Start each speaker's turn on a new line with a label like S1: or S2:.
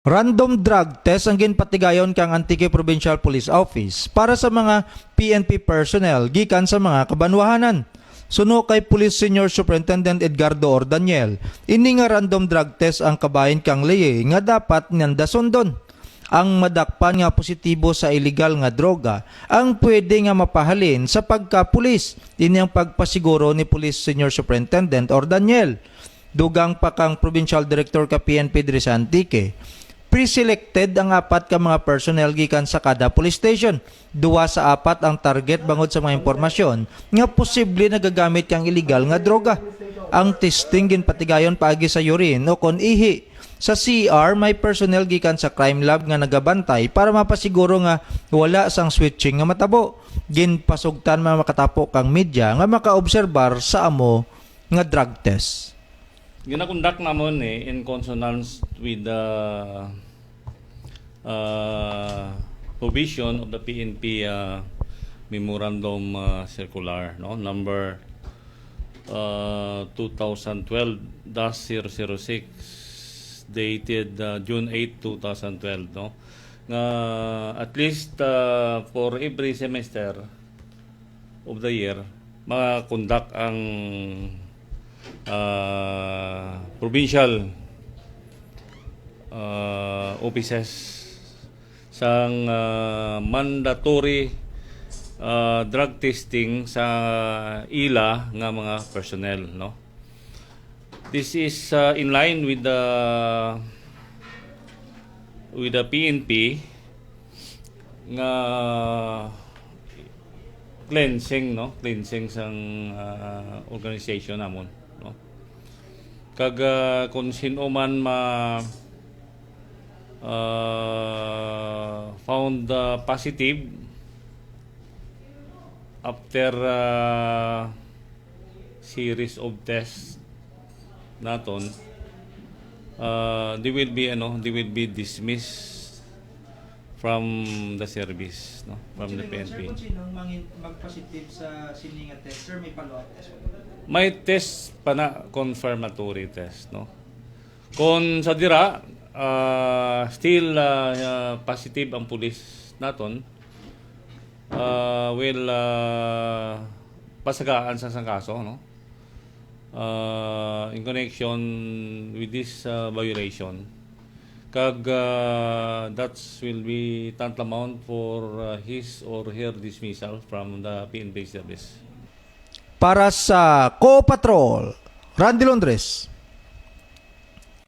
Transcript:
S1: Random drug test ang ginpatigayon kang Antique Provincial Police Office para sa mga PNP personnel gikan sa mga kabanwahanan. Suno kay Police Senior Superintendent Edgardo Ordaniel, ini nga random drug test ang kabahin kang leye nga dapat nanda sundon. Ang madakpan nga positibo sa illegal nga droga ang pwede nga mapahalin sa pagkapulis. Ini ang pagpasiguro ni Police Senior Superintendent Ordaniel. Dugang pa kang Provincial Director ka PNP diri sa Antique. Pre-selected ang apat ka mga personnel gikan sa kada police station. Duwa sa apat ang target bangod sa mga impormasyon nga posible nagagamit kang illegal nga droga. Ang testing ginpatigayon paagi sa urine o kon ihi. Sa CR may personnel gikan sa crime lab nga nagabantay para mapasiguro nga wala sang switching nga matabo. Ginpasugtan mga makatapo kang media nga makaobserbar sa amo nga drug test.
S2: Ginakonduct namon eh in consonance with the uh, provision of the PNP uh, memorandum uh, circular no? Number uh, 2012-006 dated uh, June 8, 2012 no? Nga at least uh, for every semester of the year ma-conduct ang uh, provincial uh, offices sang uh, mandatory uh, drug testing sa ila nga mga personnel no? This is uh, in line with the with the PNP nga cleansing no? Cleansing sang uh, organization namon no? Kag uh, kung sino man ma uh, found uh, positive after uh, series of tests naton uh, they will be ano they will be dismissed from the service no? From the PNP
S1: sinong mag-positive sa sininga test, sir, may follow-up test
S2: may test pa na confirmatory test no? Kung sa dira uh, still uh, uh, positive ang pulis naton uh, will uh, pasagaan sa sang kaso no? Uh, in connection with this uh, violation. Kag uh, that will be tantamount for uh, his or her dismissal from the PNP service
S1: Para sa Co Patrol, Randy Londres.